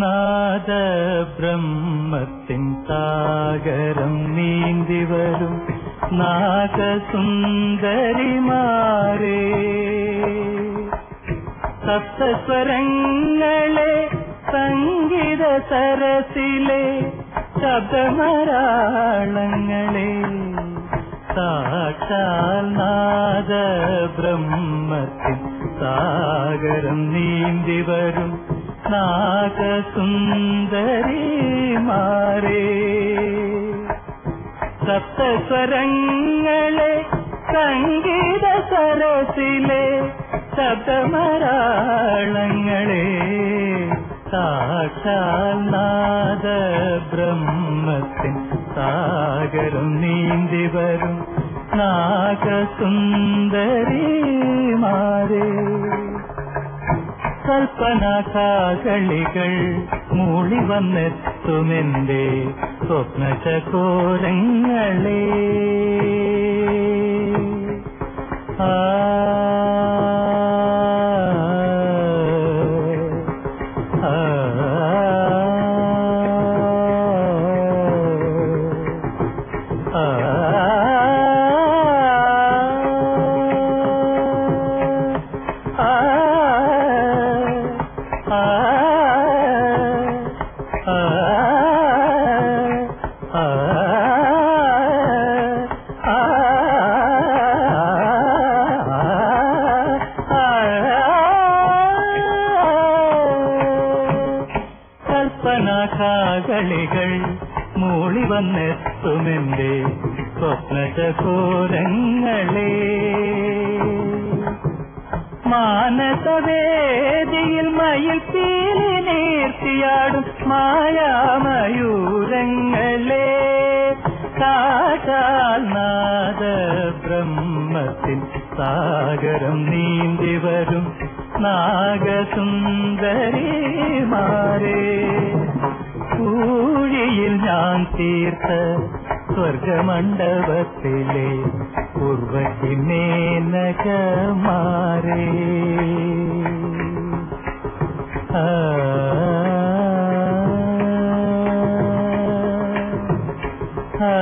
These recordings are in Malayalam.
നാദ ബ്രഹ്മത്തിൻ സാഗരം നീന്തി വരും നാഗസുന്ദരിമാരേ. സപ്തസ്വരങ്ങളെ സംഗീത സരസിലെ ശബ്ദമരാളങ്ങളെ. സാക്ഷാൽ നാദ സാഗരം നീന്തി വരും നാഗസുന്ദരിമാരേ സപ്തസ്വരങ്ങളെ സംഗീത സരസിലെ ശബ്ദമരാളങ്ങളെ സാക്ഷാൽ ബ്രഹ്മത്തിൻ സാഗരം നീന്തി വരും നാഗസുന്ദരിമാരേ കൽപ്പനാകാകളികൾ മൂളി വന്നെത്തുമെന്റെ സ്വപ്നചകോരങ്ങളെ ആ, കൽപ്പനാകാകളികൾ മൂളി വന്നെത്തുമെന്റെ സ്വപ്നചകോരങ്ങളെ മാനസവേദിയിൽ മയിൽ പീലി നീർത്തിയാടും മായാമയൂരങ്ങളെ. കാറ്റാൽ ബ്രഹ്മത്തിൽ സാഗരം നീന്തി വരും നാഗസുന്ദരിമാരേ. കൂഴിയിൽ ഞാൻ തീർത്ത സ്വർഗമണ്ഡപത്തിലെ പൂർവത്തിനേനകമാരെ ആ. ആ.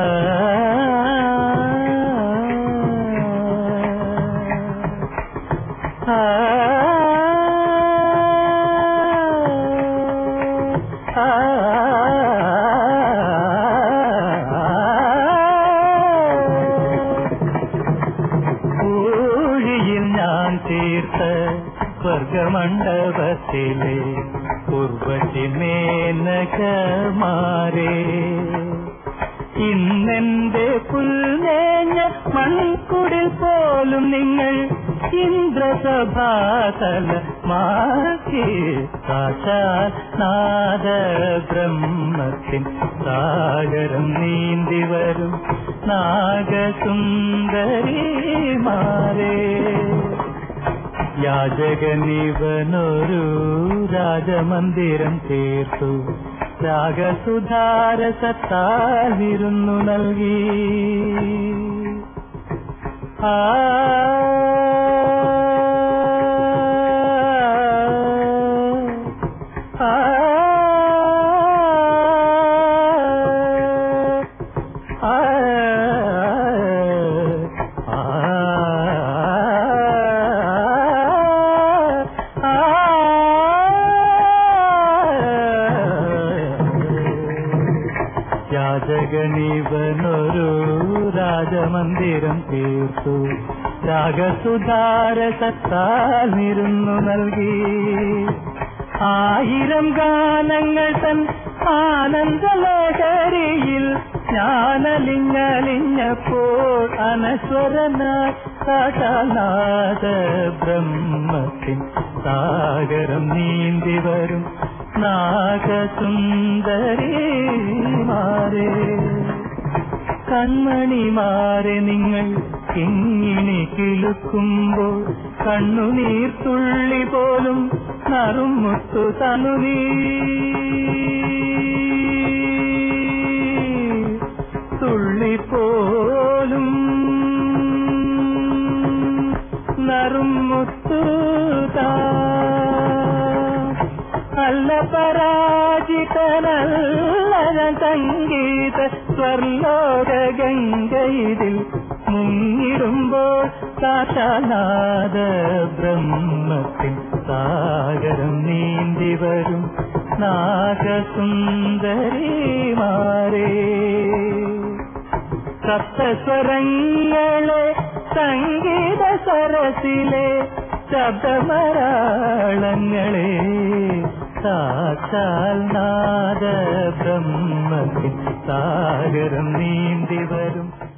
സ്വർഗമണ്ഡപത്തിലെ ഉർവശി മേനകമാരേ. ഇന്നെന്റെ പുൽമേഞ്ഞ മൺകുടിൽ പോലും നിങ്ങൾ ഇന്ദ്രസഭാതല മാറ്റി കാശാനാഥ ബ്രഹ്മത്തിൻ സാഗരം നീന്തി വരും നാഗസുന്ദരിമാരേ. യാചകനിവനൊരു രാജമന്ദിരം തീർത്തു. രാഗസുധാരസത്താൽ വിരുന്നു നൽകി. ആ ആ രാജമന്ദിരം തീർത്തു. രാഗസുധാരസത്താൽ നിരുന്നു നൽകി. ആയിരം ഗാനങ്ങൾ തൻ ആനന്ദലഹരിയിൽ ഞാനലിഞ്ഞലിഞ്ഞപ്പോൾ അനശ്വരനായി കാട്ടാനാഥ ബ്രഹ്മത്തിൻ സാഗരം നീന്തി വരും നാഗസുന്ദരിമാരേ കൺമണിമാരെ നിങ്ങൾ ഇങ്ങനെ കിളുക്കുമ്പോൾ കണ്ണുനീർ തുള്ളി പോലും നറുമുത്തു തനുനീ താ അല്ല പരാജിത ചൊല്ല സംഗീത സ്വർലോക ഗംഗയിൽ മുങ്ങിടുമ്പോൾ സാക്ഷാനാഥ ബ്രഹ്മത്തിൻ സാഗരം നീന്തി വരും നാഗസുന്ദരിമാരേ. സപ്തസ്വരങ്ങളെ സംഗീത സരസിലെ ശബ്ദമരാളങ്ങളെ സാക്ഷാൽ നാദ സാഗരം നീന്തി വരും.